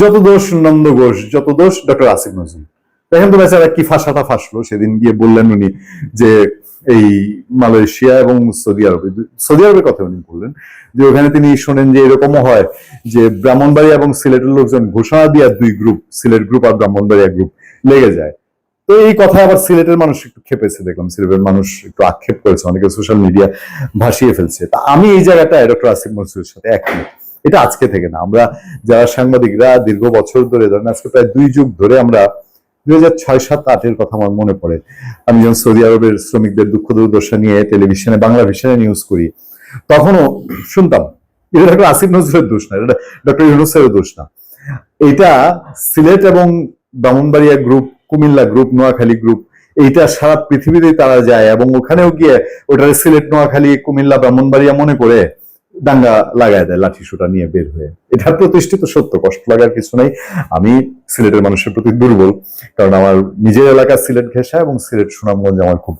যত দোষ নন্দ ঘোষ যত দোষ ডক্টর আসিফ নজরুল। দেখেন তো বেচারা কি ফাঁসাটা ফাঁসলো, সেদিন গিয়ে বললেন উনি যে এই মালয়েশিয়া এবং সৌদি আরবে, সৌদি আরবের কথা উনি বললেন, যে ওখানে তিনি শোনেন যে এরকমও হয় যে ব্রাহ্মণবাড়িয়া এবং সিলেটের লোকজন ঘোষণা দিয়া দুই গ্রুপ সিলেট গ্রুপ আর ব্রাহ্মণবাড়িয়া গ্রুপ লেগে যায়। তো এই কথা আবার সিলেটের মানুষ একটু খেপেছে, দেখলাম সিলেটের মানুষ একটু আক্ষেপ করেছে, অনেকে সোশ্যাল মিডিয়া ভাসিয়ে ফেলছে। তা আমি এই জায়গাটায় ডক্টর আসিফ মনসুরের সাথে একমত। এটা আজকে থেকে না। আমরা যারা সাংবাদিকরা দীর্ঘ বছর ধরে, ধরেন আজকে প্রায় দুই যুগ ধরে আমরা দুই হাজার ছয়, সাত, আটের কথা আমার মনে পড়ে। আমি যখন সৌদি আরবের শ্রমিকদের দুঃখ দুর্দশা নিয়ে টেলিভিশনে, বাংলা ভিশনে নিউজ করি, তখনও শুনতাম, এটা ডক্টর আসিফ নজরুলের দোষ না, এটা ডক্টর ইউনুসের দোষ না। এটা সিলেট এবং Brahmanbaria group Comilla group Noakhali group এইটা সারা পৃথিবীতেই তারা যায় এবং ওখানেও গিয়ে, ওটারে সিলেট, নোয়াখালী, কুমিল্লা, ব্রাহ্মণবাড়িয়া মনে করে দাঙ্গা লাগায় দেয়, লাঠি সুটা নিয়ে বের হয়ে। এটা প্রতিষ্ঠিত সত্য, কষ্ট লাগার কিছু নাই। আমি সিলেটের মানুষের প্রতি দুর্বল, কারণ আমার নিজের এলাকা সিলেট ঘেঁষা এবং সিলেট সুনামগঞ্জ আমার খুব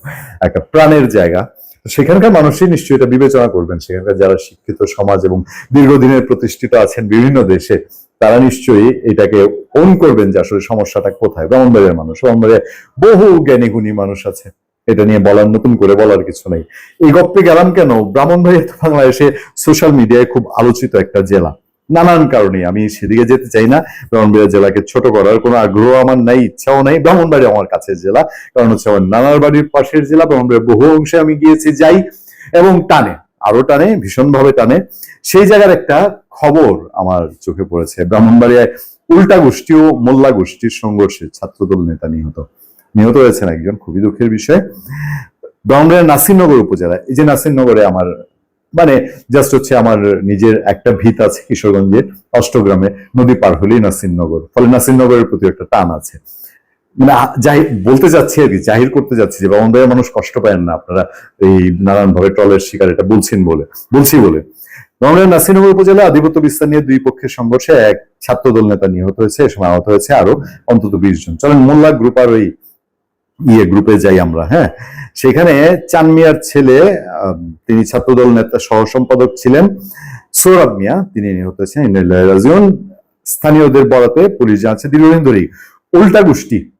একটা প্রাণের জায়গা। সেখানকার মানুষই নিশ্চয়ই এটা বিবেচনা করবেন। সেখানকার যারা শিক্ষিত সমাজ এবং দীর্ঘদিনের প্রতিষ্ঠিত আছেন বিভিন্ন দেশে, তারা নিশ্চয়ই এটাকে ওন করবেন যে আসলে সমস্যাটা কোথায়। ব্রাহ্মণবাড়িয়ার মানুষ ব্রাহ্মণবাড়িয়া বহু জ্ঞানী গুণী মানুষ আছে। এটা নিয়ে বলার, নতুন করে বলার কিছু নেই। এই গপ্পে গেলাম কেন? ব্রাহ্মণবাড়িয়া তো বাংলাদেশে সোশ্যাল মিডিয়ায় খুব আলোচিত একটা জেলা। নানান কারণে। আমি সেদিকে যেতে চাই না। ব্রাহ্মণবাড়িয়া জেলাকে ছোট করার কোনো আগ্রহ আমার নাই, ইচ্ছাও নাই। ব্রাহ্মণবাড়ি আমার কাছের জেলা। কারণ হচ্ছে আমার নানার বাড়ির পাশের জেলা। ব্রাহ্মণবাড়িয়া বহু অংশে আমি গিয়েছি, যাই এবং টানে। আরও টানে, ভীষণভাবে টানে। সেই জায়গার একটা খবর আমার চোখে পড়েছে। ব্রাহ্মণবাড়িয়ায় উল্টা গোষ্ঠী ও মোল্লা গোষ্ঠীর সংঘর্ষে ছাত্রদল নেতা নিহত। নিহত হয়েছেন একজন, খুবই দুঃখের বিষয়। ব্রাহ্মণবাড়িয়ার নাসিরনগর উপজেলা এই যে নাসিরনগরে আমার মানে জাস্ট হচ্ছে আমার নিজের একটা ভিত আছে কিশোরগঞ্জে অষ্টগ্রামে, নদী পার হলেই নাসিরনগর, ফলে নাসিরনগরের প্রতি একটা টান আছে। মানে বলতে যাচ্ছি আর কি, জাহির করতে যাচ্ছি যে ব্রাহ্মণবাড়িয়ার মানুষ কষ্ট পায় না, আপনারা এই নানান ভাবে টলের শিকার, এটা বলছেন বলে, বলছি বলে। ব্রাহ্মণবাড়িয়ার নাসিরনগর উপজেলা আধিপত্য বিস্তার নিয়ে দুই পক্ষের সংঘর্ষে এক ছাত্রদল নেতা নিহত হয়েছে, এ সময় আহত হয়েছে আরও অন্তত বিশ জন। চলেন মোল্লা গ্রুপ আর ওই ইয়ে গ্রুপে যাই আমরা হ্যাঁ? সেখানে চানমিয়ার ছেলে আহ, তিনি ছাত্রদল নেতা সহ সম্পাদক ছিলেন। সৌরভ মিয়া তিনি নিহত হয়েছেন। স্থানীয়দের বরাতে পুলিশ জানাচ্ছে দীর্ঘদিন ধরেই উল্টা গোষ্ঠী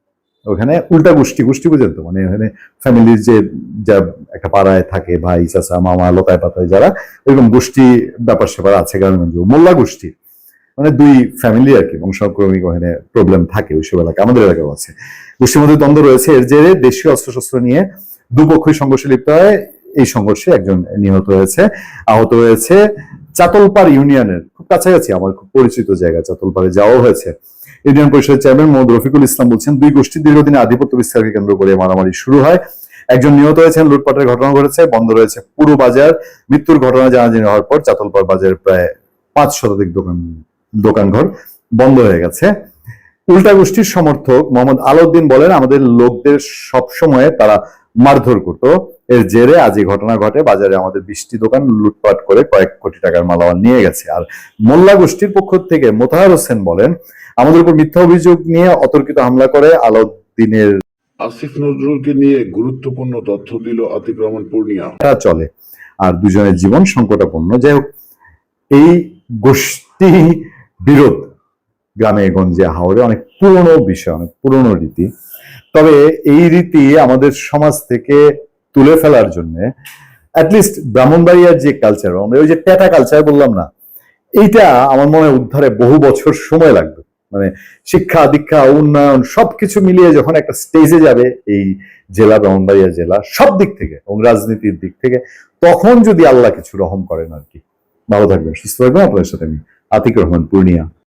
ওখানে উল্টা গোষ্ঠী গোষ্ঠী বুঝেন তো? মানে ওখানে ফ্যামিলির যে যা একটা পাড়ায় থাকে ভাই চাচা মামা লতায় পাতায় যারা এরকম গোষ্ঠী ব্যাপার স্যাপার আছে গ্রামগঞ্জ। মোল্লা গোষ্ঠী। মানে দুই ফ্যামিলি আর কি বংশক্রমিক ওখানে প্রবলেম থাকে ওইসব এলাকা আমাদের এলাকাও আছে। গোষ্ঠীর মধ্যে দ্বন্দ্ব রয়েছে, এর জেরে দেশীয় অস্ত্রশস্ত্র নিয়ে দুপক্ষই সংঘর্ষে লিপ্ত হয়। এই সংঘর্ষে একজন নিহত হয়েছে, আহত হয়েছে চাতলপাড় ইউনিয়নের, খুব কাছাকাছি আমার খুব পরিচিত জায়গা, চাতলপাড়ে যাওয়া হয়েছে। ইউনিয়ন পরিষদের চেয়ারম্যান মোহাম্মদ রফিকুল ইসলাম বলছেন, দুই গোষ্ঠী দীর্ঘদিনে আধিপত্য বিস্তারকে কেন্দ্র করে মারামারি শুরু হয়। একজন নিহত হয়েছেন, লুটপাটের ঘটনা ঘটেছে, বন্ধ রয়েছে পুরো বাজার। মৃত্যুর ঘটনা জানাজানি হওয়ার পর চাতলপাড় বাজারের প্রায় পাঁচ শতাধিক দোকান দোকানঘর বন্ধ হয়ে গেছে। উল্টা গোষ্ঠীর সমর্থক মোহাম্মদ আলাউদ্দিন বলেন আমাদের লোকদের সব সময় তারা মারধর করত। এর জেরে আজ এই ঘটনা ঘটে। বাজারে আমাদের বৃষ্টি দোকান লুটপাট করে কয়েক কোটি টাকার মালামাল নিয়ে গেছে। আর মোল্লা গোষ্ঠীর পক্ষ থেকে মোতাহার হোসেন বলেন আমাদের উপর মিথ্যা অভিযোগ নিয়ে অতর্কিত হামলা করে আলাউদ্দিনের আসিফ নজরুলকে নিয়ে গুরুত্বপূর্ণ তথ্য দিল আতিক রহমান পূর্ণিয়া। চলে। আর দুজনের জীবন সংকটাপন্ন। যাই হোক এই গোষ্ঠী বিরোধ গ্রামে, গঞ্জে হাওড়ে অনেক পুরনো বিষয়, অনেক পুরনো রীতি। তবে এই রীতি আমাদের সমাজ থেকে তুলে ফেলার জন্য অ্যাটলিস্ট ব্রাহ্মণবাড়িয়ার যে কালচার আমরা ওই যে ট্যাটা কালচার বললাম না, এইটা আমার মনে উদ্ধারে বহু বছর সময় লাগবে। মানে শিক্ষা, দীক্ষা, উন্নয়ন সবকিছু মিলিয়ে যখন একটা স্টেজে যাবে এই জেলা ব্রাহ্মণবাড়িয়া জেলা সব দিক থেকে এবং রাজনীতির দিক থেকে, তখন যদি আল্লাহ কিছু রহম করেন আর কি। ভালো থাকবেন, সুস্থ থাকবেন। আপনাদের সাথে আমি আতিক রহমান পূর্ণিয়া